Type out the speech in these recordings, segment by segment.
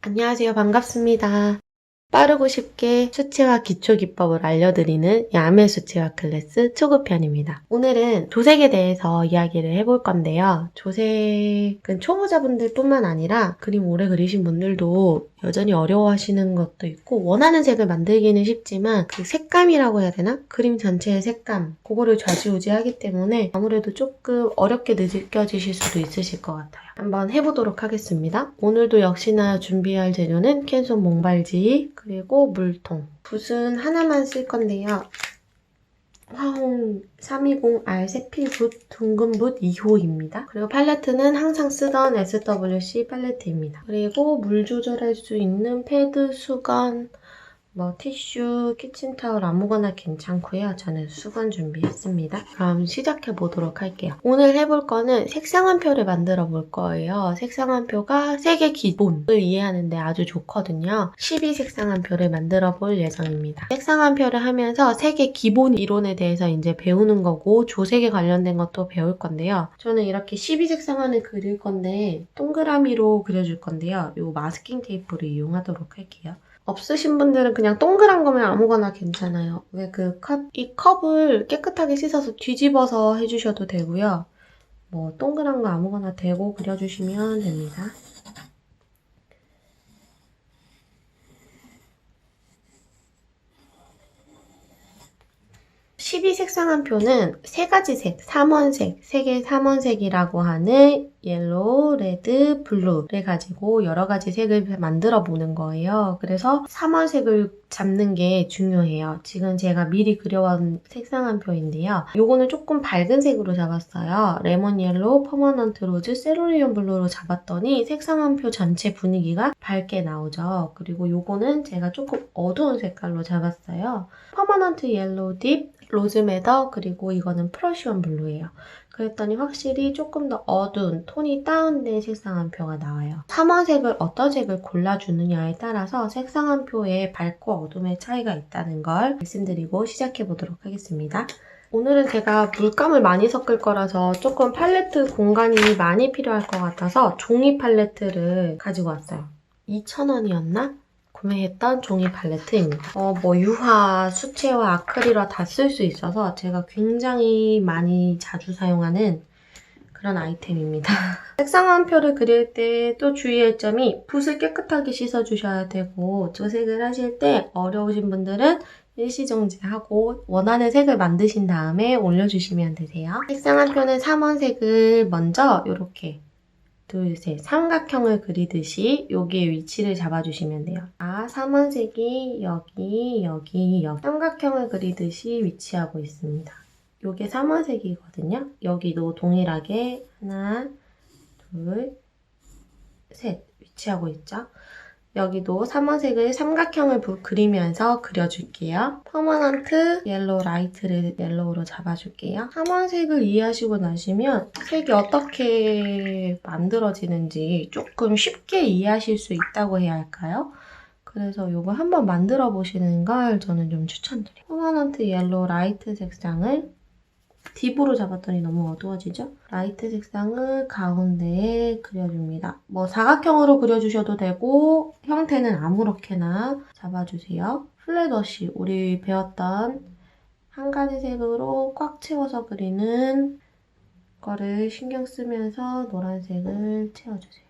안녕하세요. 반갑습니다. 빠르고 쉽게 수채화 기초 기법을 알려드리는 야매 수채화 클래스 초급편입니다. 오늘은 조색에 대해서 이야기를 해볼 건데요. 조색은 초보자분들 뿐만 아니라 그림 오래 그리신 분들도 여전히 어려워하시는 것도 있고 원하는 색을 만들기는 쉽지만 그 색감이라고 해야 되나? 그림 전체의 색감 그거를 좌지우지하기 때문에 아무래도 조금 어렵게 느껴지실 수도 있으실 것 같아요. 한번 해보도록 하겠습니다. 오늘도 역시나 준비할 재료는 캔손 몽발지 그리고 물통 붓은 하나만 쓸 건데요. 화홍 320R 색필붓 둥근붓 2호입니다. 그리고 팔레트는 항상 쓰던 SWC 팔레트입니다. 그리고 물 조절할 수 있는 패드, 수건, 뭐 티슈, 키친타월 아무거나 괜찮고요. 저는 수건 준비했습니다. 그럼 시작해 보도록 할게요. 오늘 해볼 거는 색상한표를 만들어 볼 거예요. 색상한표가 색의 기본을 이해하는데 아주 좋거든요. 12색상한표를 만들어 볼 예정입니다. 색상한표를 하면서 색의 기본 이론에 대해서 이제 배우는 거고 조색에 관련된 것도 배울 건데요. 저는 이렇게 12색상한을 그릴 건데 동그라미로 그려줄 건데요. 이 마스킹 테이프를 이용하도록 할게요. 없으신 분들은 그냥 동그란 거면 아무거나 괜찮아요. 왜 그 컵, 이 컵을 깨끗하게 씻어서 뒤집어서 해주셔도 되고요. 뭐 동그란 거 아무거나 대고 그려주시면 됩니다. 12 색상한 표는 세 가지 색, 삼원색, 색의 삼원색이라고 하는 옐로우, 레드, 블루를 가지고 여러 가지 색을 만들어 보는 거예요. 그래서 삼원색을 잡는 게 중요해요. 지금 제가 미리 그려온 색상한 표인데요. 요거는 조금 밝은 색으로 잡았어요. 레몬 옐로우, 퍼머넌트 로즈, 세로리온 블루로 잡았더니 색상한 표 전체 분위기가 밝게 나오죠. 그리고 요거는 제가 조금 어두운 색깔로 잡았어요. 퍼머넌트 옐로우 딥, 로즈메더 그리고 이거는 프러쉬온 블루예요. 그랬더니 확실히 조금 더 어두운 톤이 다운된 색상한표가 나와요. 3원색을 어떤 색을 골라주느냐에 따라서 색상한표의 밝고 어둠의 차이가 있다는 걸 말씀드리고 시작해 보도록 하겠습니다. 오늘은 제가 물감을 많이 섞을 거라서 조금 팔레트 공간이 많이 필요할 것 같아서 종이 팔레트를 가지고 왔어요. 2,000원이었나? 구매했던 종이 팔레트입니다. 어, 뭐 유화, 수채화, 아크릴화 다 쓸 수 있어서 제가 굉장히 많이 자주 사용하는 그런 아이템입니다. 색상 한 표를 그릴 때 또 주의할 점이 붓을 깨끗하게 씻어주셔야 되고 조색을 하실 때 어려우신 분들은 일시정지하고 원하는 색을 만드신 다음에 올려주시면 되세요. 색상 한 표는 3원 색을 먼저 이렇게 둘, 셋, 삼각형을 그리듯이 여기에 위치를 잡아주시면 돼요. 아, 삼원색이 여기, 여기, 여기 삼각형을 그리듯이 위치하고 있습니다. 요게 삼원색이거든요. 여기도 동일하게 하나, 둘, 셋 위치하고 있죠. 여기도 삼원색을 삼각형을 부- 그리면서 그려줄게요. 퍼머넌트 옐로우 라이트를 옐로우로 잡아줄게요. 삼원색을 이해하시고 나시면 색이 어떻게 만들어지는지 조금 쉽게 이해하실 수 있다고 해야 할까요? 그래서 이거 한번 만들어 보시는 걸 저는 좀 추천드려요. 퍼머넌트 옐로우 라이트 색상을 딥으로 잡았더니 너무 어두워지죠? 라이트 색상을 가운데에 그려줍니다. 뭐 사각형으로 그려주셔도 되고 형태는 아무렇게나 잡아주세요. 플랫워시 우리 배웠던 한 가지 색으로 꽉 채워서 그리는 거를 신경 쓰면서 노란색을 채워주세요.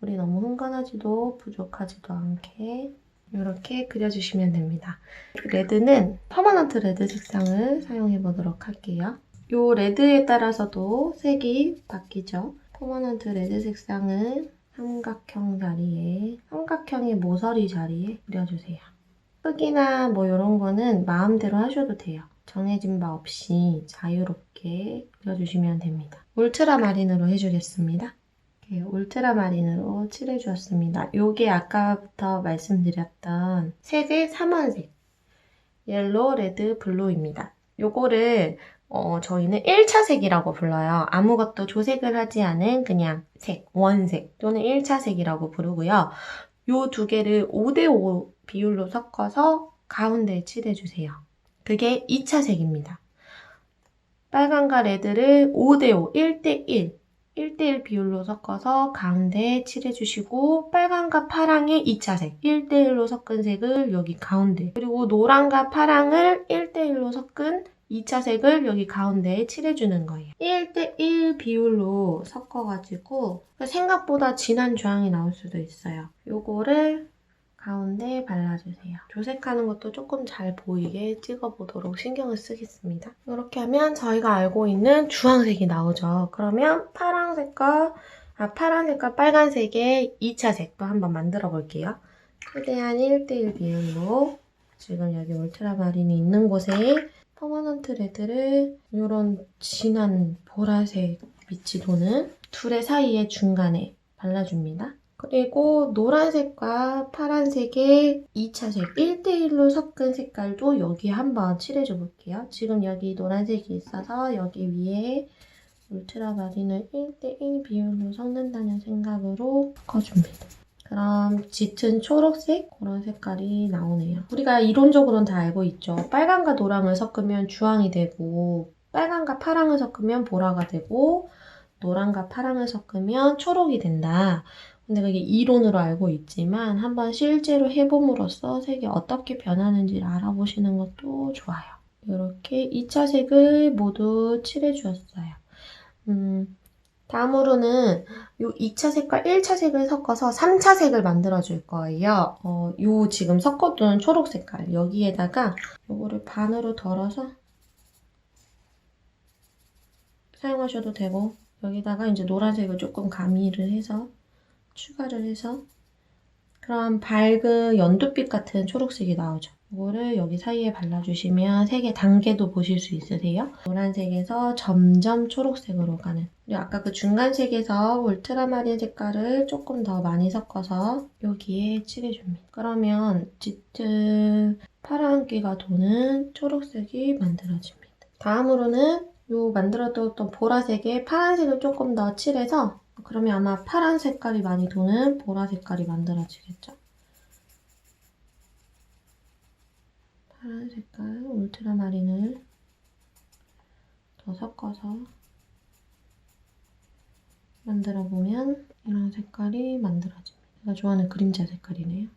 우리 너무 흥건하지도 부족하지도 않게 이렇게 그려주시면 됩니다. 레드는 퍼머넌트 레드 색상을 사용해 보도록 할게요. 이 레드에 따라서도 색이 바뀌죠. 퍼머넌트 레드 색상을 삼각형 자리에, 삼각형의 모서리 자리에 그려주세요. 흙이나 뭐 이런 거는 마음대로 하셔도 돼요. 정해진 바 없이 자유롭게 그려주시면 됩니다. 울트라 마린으로 해주겠습니다. 이렇게 울트라마린으로 칠해주었습니다. 요게 아까부터 말씀드렸던 색의 3원색 옐로우, 레드, 블루입니다. 요거를 어, 저희는 1차 색이라고 불러요. 아무것도 조색을 하지 않은 그냥 색, 원색 또는 1차 색이라고 부르고요. 요 두 개를 5대5 비율로 섞어서 가운데에 칠해주세요. 그게 2차 색입니다. 빨간과 레드를 5대5, 1대1 1대1 비율로 섞어서 가운데에 칠해주시고 빨강과 파랑의 2차색 1대1로 섞은 색을 여기 가운데 그리고 노랑과 파랑을 1대1로 섞은 2차 색을 여기 가운데에 칠해주는 거예요. 1대1 비율로 섞어가지고 생각보다 진한 주황이 나올 수도 있어요. 요거를 가운데 발라주세요. 조색하는 것도 조금 잘 보이게 찍어보도록 신경을 쓰겠습니다. 이렇게 하면 저희가 알고 있는 주황색이 나오죠. 그러면 파란색과 아, 파란색과 빨간색의 2차 색도 한번 만들어 볼게요. 최대한 1대1 비율로 지금 여기 울트라마린이 있는 곳에 퍼머넌트 레드를 이런 진한 보라색 빛이 도는 둘의 사이에 중간에 발라줍니다. 그리고 노란색과 파란색의 2차색 1대1로 섞은 색깔도 여기 한번 칠해줘 볼게요. 지금 여기 노란색이 있어서 여기 위에 울트라 마린을 1대1 비율로 섞는다는 생각으로 섞어줍니다. 그럼 짙은 초록색 그런 색깔이 나오네요. 우리가 이론적으로는 다 알고 있죠. 빨강과 노랑을 섞으면 주황이 되고 빨강과 파랑을 섞으면 보라가 되고 노랑과 파랑을 섞으면 초록이 된다. 근데 그게 이론으로 알고 있지만 한번 실제로 해봄으로써 색이 어떻게 변하는지를 알아보시는 것도 좋아요. 이렇게 2차 색을 모두 칠해주었어요. 음, 다음으로는 이 2차 색과 1차 색을 섞어서 3차 색을 만들어 줄 거예요. 어, 요 지금 섞어둔 초록 색깔 여기에다가 요거를 반으로 덜어서 사용하셔도 되고 여기다가 이제 노란색을 조금 가미를 해서 추가를 해서 그럼 밝은 연두빛 같은 초록색이 나오죠. 이거를 여기 사이에 발라주시면 색의 단계도 보실 수 있으세요. 노란색에서 점점 초록색으로 가는 그리고 아까 그 중간색에서 울트라마린 색깔을 조금 더 많이 섞어서 여기에 칠해줍니다. 그러면 짙은 파란기가 도는 초록색이 만들어집니다. 다음으로는 요 만들어뒀던 보라색에 파란색을 조금 더 칠해서 그러면 아마 파란 색깔이 많이 도는 보라 색깔이 만들어지겠죠? 파란 색깔 울트라마린을 더 섞어서 만들어 보면 이런 색깔이 만들어집니다. 제가 좋아하는 그림자 색깔이네요.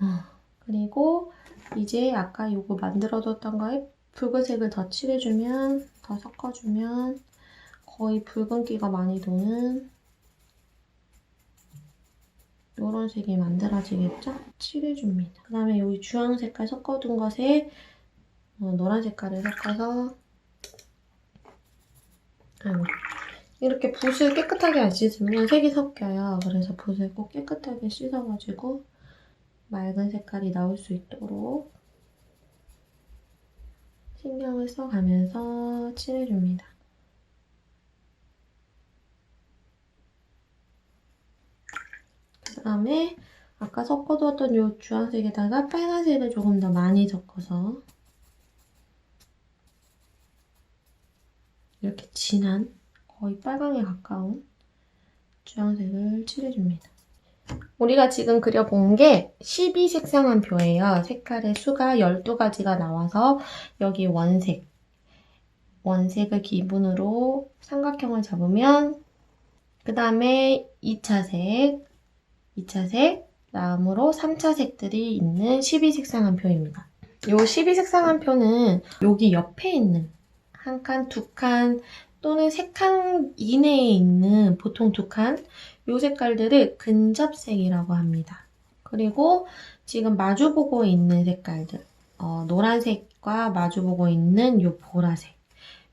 아, 그리고 이제 아까 요거 만들어뒀던 거에 붉은색을 더 칠해주면 더 섞어주면 거의 붉은기가 많이 도는 이런 색이 만들어지겠죠? 칠해줍니다. 그 다음에 여기 주황 색깔 섞어둔 것에 어, 노란 색깔을 섞어서 아이고. 이렇게 붓을 깨끗하게 안 씻으면 색이 섞여요. 그래서 붓을 꼭 깨끗하게 씻어가지고 맑은 색깔이 나올 수 있도록 신경을 써가면서 칠해줍니다. 다음에 아까 섞어두었던 이 주황색에다가 빨간색을 조금 더 많이 섞어서 이렇게 진한 거의 빨강에 가까운 주황색을 칠해줍니다. 우리가 지금 그려본 게 12색상한 표예요. 색깔의 수가 12가지가 나와서 여기 원색, 원색을 기본으로 삼각형을 잡으면 그 다음에 2차색, 2차색, 다음으로 3차색들이 있는 12색상한 표입니다. 이 12색상한 표는 여기 옆에 있는 한 칸, 두 칸 또는 세 칸 이내에 있는 보통 두 칸, 이 색깔들을 근접색이라고 합니다. 그리고 지금 마주보고 있는 색깔들, 어, 노란색과 마주보고 있는 이 보라색.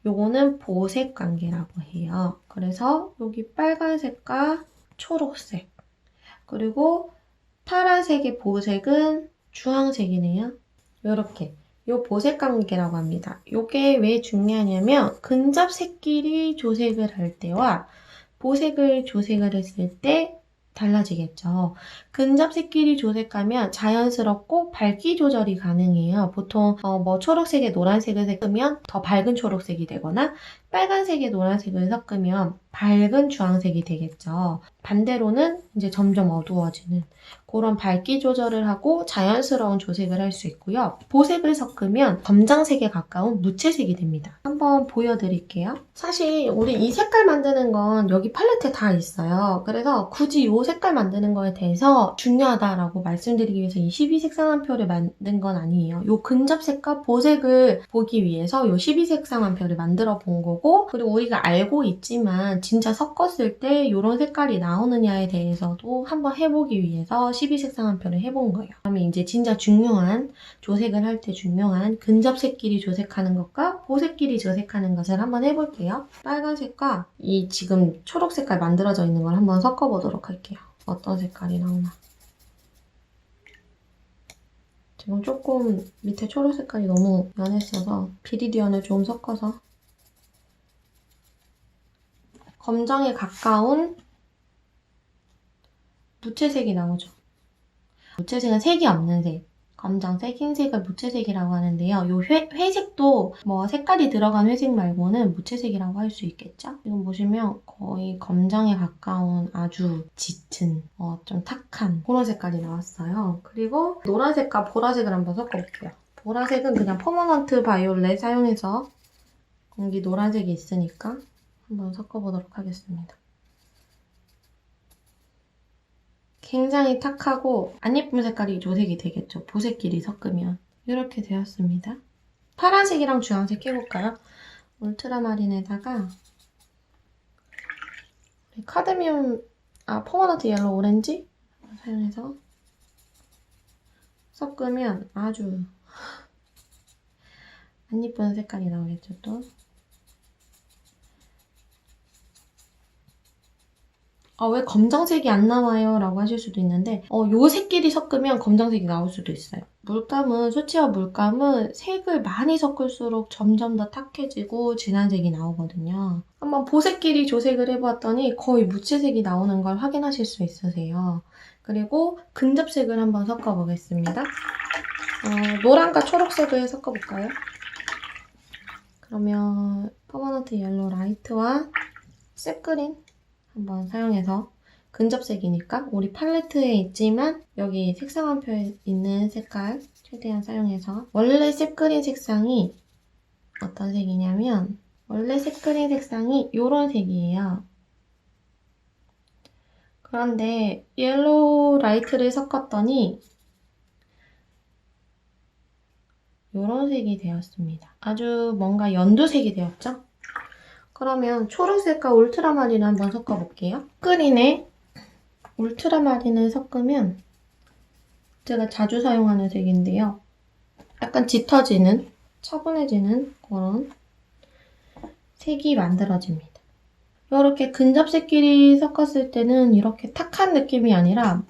요거는 보색 관계라고 해요. 그래서 여기 빨간색과 초록색, 그리고 파란색의 보색은 주황색이네요. 이렇게 요 보색 관계라고 합니다. 요게 왜 중요하냐면 근접색끼리 조색을 할 때와 보색을 조색을 했을 때 달라지겠죠. 근접색끼리 조색하면 자연스럽고 밝기 조절이 가능해요. 보통 어, 뭐 초록색에 노란색을 섞으면 더 밝은 초록색이 되거나 빨간색에 노란색을 섞으면 밝은 주황색이 되겠죠. 반대로는 이제 점점 어두워지는 그런 밝기 조절을 하고 자연스러운 조색을 할 수 있고요. 보색을 섞으면 검정색에 가까운 무채색이 됩니다. 한번 보여드릴게요. 사실 우리 이 색깔 만드는 건 여기 팔레트에 다 있어요. 그래서 굳이 이 색깔 만드는 거에 대해서 중요하다라고 말씀드리기 위해서 이 12색 상한표를 만든 건 아니에요. 이 근접색과 보색을 보기 위해서 이 12색 상한표를 만들어 본 거고 그리고 우리가 알고 있지만 진짜 섞었을 때 이런 색깔이 나오느냐에 대해서도 한번 해보기 위해서 12 색상한표를 해본 거예요. 그러면 이제 진짜 중요한 조색을 할 때 중요한 근접색끼리 조색하는 것과 보색끼리 조색하는 것을 한번 해볼게요. 빨간색과 이 지금 초록 색깔 만들어져 있는 걸 한번 섞어보도록 할게요. 어떤 색깔이 나오나. 지금 조금 밑에 초록 색깔이 너무 연했어서 비리디언을 좀 섞어서 검정에 가까운 무채색이 나오죠. 무채색은 색이 없는 색. 검정색, 흰색을 무채색이라고 하는데요. 요 회, 회색도 뭐 색깔이 들어간 회색 말고는 무채색이라고 할 수 있겠죠? 지금 보시면 거의 검정에 가까운 아주 짙은, 어, 좀 탁한 그런 색깔이 나왔어요. 그리고 노란색과 보라색을 한번 섞어볼게요. 보라색은 그냥 퍼머넌트 바이올렛 사용해서 공기 노란색이 있으니까 한번 섞어보도록 하겠습니다. 굉장히 탁하고 안 예쁜 색깔이 조색이 되겠죠. 보색끼리 섞으면. 이렇게 되었습니다. 파란색이랑 주황색 해볼까요? 울트라마린에다가 카드미움, 아 퍼머넌트 옐로 오렌지 사용해서 섞으면 아주 안 예쁜 색깔이 나오겠죠 또. 아, 왜 검정색이 안 나와요? 라고 하실 수도 있는데, 어, 요 색끼리 섞으면 검정색이 나올 수도 있어요. 물감은, 수치와 물감은 색을 많이 섞을수록 점점 더 탁해지고 진한 색이 나오거든요. 한번 보색끼리 조색을 해보았더니 거의 무채색이 나오는 걸 확인하실 수 있으세요. 그리고 근접색을 한번 섞어보겠습니다. 어, 노란과 초록색을 섞어볼까요? 그러면 퍼머넌트 옐로 라이트와 셉그린 한번 사용해서 근접색이니까 우리 팔레트에 있지만 여기 색상한표에 있는 색깔 최대한 사용해서 원래 셉그린 색상이 어떤 색이냐면 원래 셉그린 색상이 이런 색이에요. 그런데 옐로우 라이트를 섞었더니 이런 색이 되었습니다. 아주 뭔가 연두색이 되었죠? 그러면 초록색과 울트라마린을 한번 섞어볼게요. 스크린에 울트라마린을 섞으면 제가 자주 사용하는 색인데요. 약간 짙어지는, 차분해지는 그런 색이 만들어집니다. 이렇게 근접색끼리 섞었을 때는 이렇게 탁한 느낌이 아니라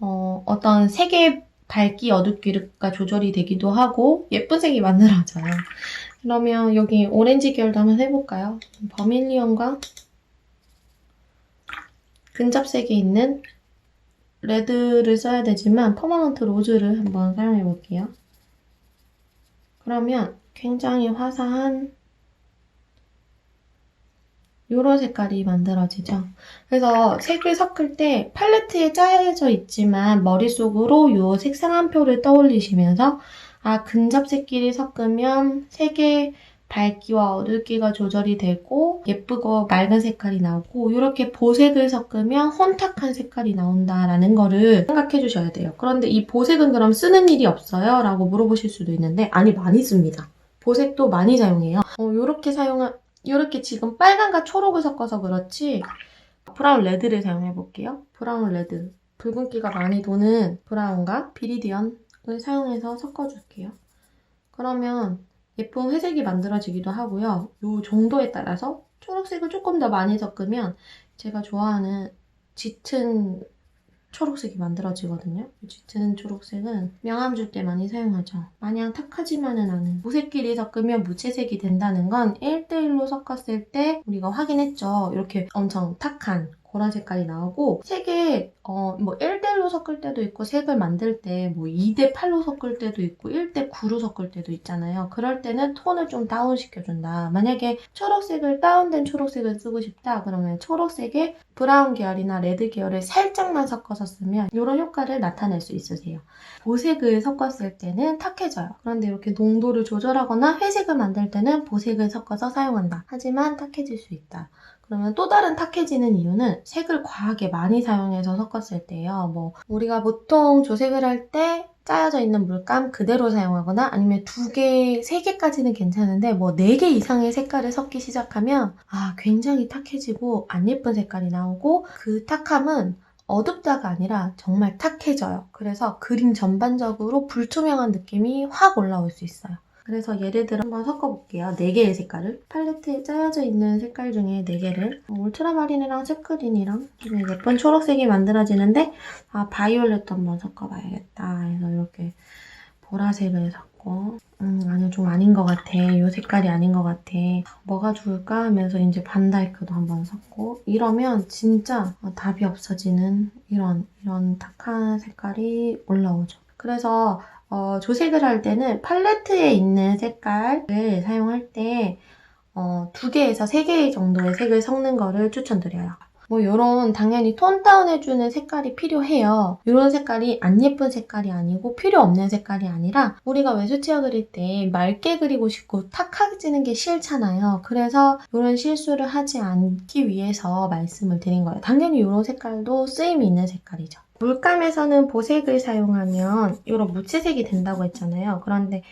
어, 어떤 색의 밝기 어둡기가 조절이 되기도 하고 예쁜 색이 만들어져요. 그러면 여기 오렌지 계열도 한번 해볼까요? 버밀리언과 근접색이 있는 레드를 써야 되지만 퍼머넌트 로즈를 한번 사용해 볼게요. 그러면 굉장히 화사한 이런 색깔이 만들어지죠. 그래서 색을 섞을 때 팔레트에 짜여져 있지만 머릿속으로 이 색상 한 표를 떠올리시면서 아 근접색끼리 섞으면 색의 밝기와 어둡기가 조절이 되고 예쁘고 맑은 색깔이 나오고 이렇게 보색을 섞으면 혼탁한 색깔이 나온다라는 거를 생각해 주셔야 돼요. 그런데 이 보색은 그럼 쓰는 일이 없어요? 라고 물어보실 수도 있는데 아니 많이 씁니다. 보색도 많이 사용해요. 어, 이렇게 사용한 이렇게 지금 빨간과 초록을 섞어서 그렇지 브라운 레드를 사용해 볼게요. 브라운 레드 붉은기가 많이 도는 브라운과 비리디언 을 사용해서 섞어줄게요. 그러면 예쁜 회색이 만들어지기도 하고요. 이 정도에 따라서 초록색을 조금 더 많이 섞으면 제가 좋아하는 짙은 초록색이 만들어지거든요. 짙은 초록색은 명암 줄 때 많이 사용하죠. 마냥 탁하지만은 않은 무색끼리 섞으면 무채색이 된다는 건 1대1로 섞었을 때 우리가 확인했죠. 이렇게 엄청 탁한 보라 색깔이 나오고 색에 어, 뭐 1대1로 섞을 때도 있고 색을 만들 때 뭐 2대8로 섞을 때도 있고 1대9로 섞을 때도 있잖아요. 그럴 때는 톤을 좀 다운시켜준다. 만약에 초록색을 다운된 초록색을 쓰고 싶다 그러면 초록색에 브라운 계열이나 레드 계열을 살짝만 섞어서 쓰면 이런 효과를 나타낼 수 있으세요. 보색을 섞었을 때는 탁해져요. 그런데 이렇게 농도를 조절하거나 회색을 만들 때는 보색을 섞어서 사용한다. 하지만 탁해질 수 있다. 그러면 또 다른 탁해지는 이유는 색을 과하게 많이 사용해서 섞었을 때예요. 뭐 우리가 보통 조색을 할 때 짜여져 있는 물감 그대로 사용하거나 아니면 두 개, 세 개까지는 괜찮은데 뭐 네 개 이상의 색깔을 섞기 시작하면 아 굉장히 탁해지고 안 예쁜 색깔이 나오고 그 탁함은 어둡다가 아니라 정말 탁해져요. 그래서 그림 전반적으로 불투명한 느낌이 확 올라올 수 있어요. 그래서 예를 들어 한번 섞어볼게요. 4개의 색깔을. 팔레트에 짜여져 있는 색깔 중에 4개를 울트라마린이랑 스크린이랑 좀 예쁜 초록색이 만들어지는데 아 바이올렛도 한번 섞어봐야겠다. 그래서 이렇게 보라색을 섞고 음 아니 좀 아닌 것 같아. 이 색깔이 아닌 것 같아. 뭐가 좋을까 하면서 이제 반다이크도 한번 섞고 이러면 진짜 어, 답이 없어지는 이런 이런 탁한 색깔이 올라오죠. 그래서 어, 조색을 할 때는 팔레트에 있는 색깔을 사용할 때 어, 두 개에서 세개 정도의 색을 섞는 거를 추천드려요. 뭐 이런 당연히 톤 다운해주는 색깔이 필요해요. 이런 색깔이 안 예쁜 색깔이 아니고 필요 없는 색깔이 아니라 우리가 외수치어 그릴 때 맑게 그리고 싶고 탁해지는 게 싫잖아요. 그래서 이런 실수를 하지 않기 위해서 말씀을 드린 거예요. 당연히 이런 색깔도 쓰임이 있는 색깔이죠. 물감에서는 보색을 사용하면 이런 무채색이 된다고 했잖아요. 그런데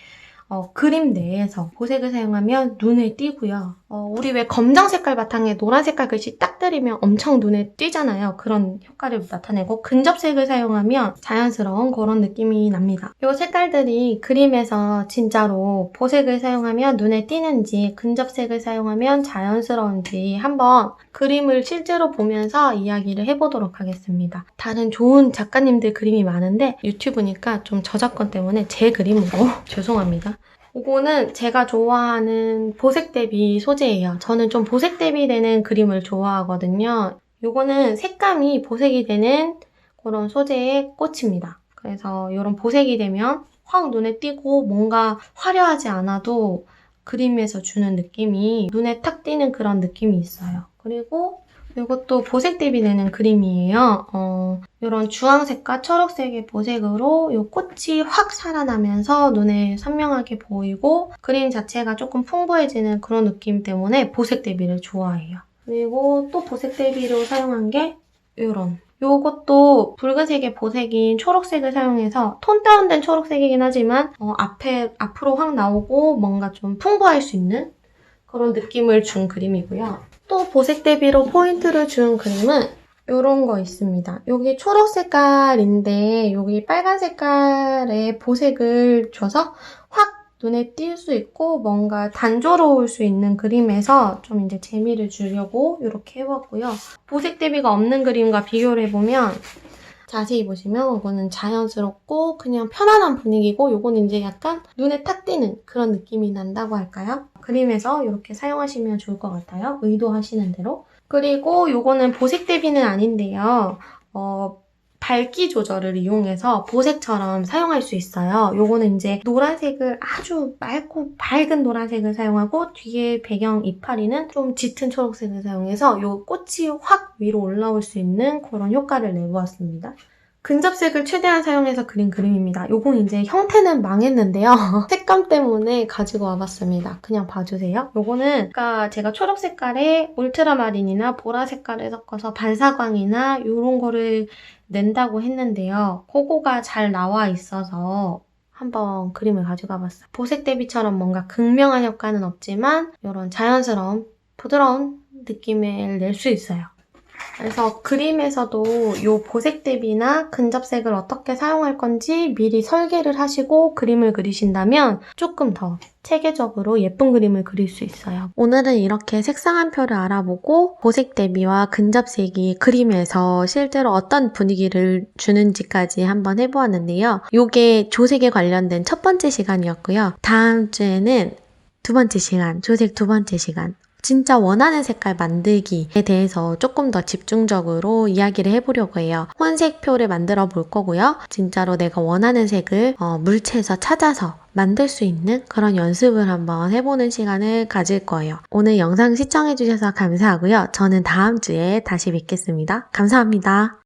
어, 그림 내에서 보색을 사용하면 눈에 띄고요. 어, 우리 왜 검정 색깔 바탕에 노란 색깔 글씨 딱 들이면 엄청 눈에 띄잖아요. 그런 효과를 나타내고 근접색을 사용하면 자연스러운 그런 느낌이 납니다. 이 색깔들이 그림에서 진짜로 보색을 사용하면 눈에 띄는지 근접색을 사용하면 자연스러운지 한번 그림을 실제로 보면서 이야기를 해보도록 하겠습니다. 다른 좋은 작가님들 그림이 많은데 유튜브니까 좀 저작권 때문에 제 그림으로 죄송합니다. 이거는 제가 좋아하는 보색 대비 소재예요. 저는 좀 보색 대비 되는 그림을 좋아하거든요. 이거는 색감이 보색이 되는 그런 소재의 꽃입니다. 그래서 이런 보색이 되면 확 눈에 띄고 뭔가 화려하지 않아도 그림에서 주는 느낌이 눈에 탁 띄는 그런 느낌이 있어요. 그리고 이것도 보색 대비 되는 그림이에요. 어, 이런 주황색과 초록색의 보색으로 이 꽃이 확 살아나면서 눈에 선명하게 보이고 그림 자체가 조금 풍부해지는 그런 느낌 때문에 보색 대비를 좋아해요. 그리고 또 보색 대비로 사용한 게 이런 요것도 붉은색의 보색인 초록색을 사용해서 톤 다운된 초록색이긴 하지만 어, 앞에 앞으로 확 나오고 뭔가 좀 풍부할 수 있는 그런 느낌을 준 그림이고요. 또 보색 대비로 포인트를 준 그림은 이런 거 있습니다. 여기 초록 색깔인데 여기 빨간 색깔의 보색을 줘서 확 눈에 띌 수 있고 뭔가 단조로울 수 있는 그림에서 좀 이제 재미를 주려고 이렇게 해봤고요. 보색 대비가 없는 그림과 비교를 해보면 자세히 보시면 이거는 자연스럽고 그냥 편안한 분위기고 이거는 이제 약간 눈에 탁 띄는 그런 느낌이 난다고 할까요? 그림에서 이렇게 사용하시면 좋을 것 같아요. 의도하시는 대로. 그리고 이거는 보색 대비는 아닌데요. 어, 밝기 조절을 이용해서 보색처럼 사용할 수 있어요. 요거는 이제 노란색을 아주 맑고 밝은 노란색을 사용하고 뒤에 배경 이파리는 좀 짙은 초록색을 사용해서 요 꽃이 확 위로 올라올 수 있는 그런 효과를 내보았습니다. 근접색을 최대한 사용해서 그린 그림입니다. 요건 이제 형태는 망했는데요. 색감 때문에 가지고 와봤습니다. 그냥 봐주세요. 요거는 아까 제가 초록 색깔에 울트라마린이나 보라 색깔을 섞어서 반사광이나 이런 거를 낸다고 했는데요. 그거가 잘 나와 있어서 한번 그림을 가져가 봤어요. 보색 대비처럼 뭔가 극명한 효과는 없지만 이런 자연스러운 부드러운 느낌을 낼 수 있어요. 그래서 그림에서도 이 보색 대비나 근접색을 어떻게 사용할 건지 미리 설계를 하시고 그림을 그리신다면 조금 더 체계적으로 예쁜 그림을 그릴 수 있어요. 오늘은 이렇게 색상 한 표를 알아보고 보색 대비와 근접색이 그림에서 실제로 어떤 분위기를 주는지까지 한번 해보았는데요. 이게 조색에 관련된 첫 번째 시간이었고요. 다음 주에는 두 번째 시간, 조색 두 번째 시간 진짜 원하는 색깔 만들기에 대해서 조금 더 집중적으로 이야기를 해보려고 해요. 혼색표를 만들어 볼 거고요. 진짜로 내가 원하는 색을 어, 물체에서 찾아서 만들 수 있는 그런 연습을 한번 해보는 시간을 가질 거예요. 오늘 영상 시청해주셔서 감사하고요. 저는 다음 주에 다시 뵙겠습니다. 감사합니다.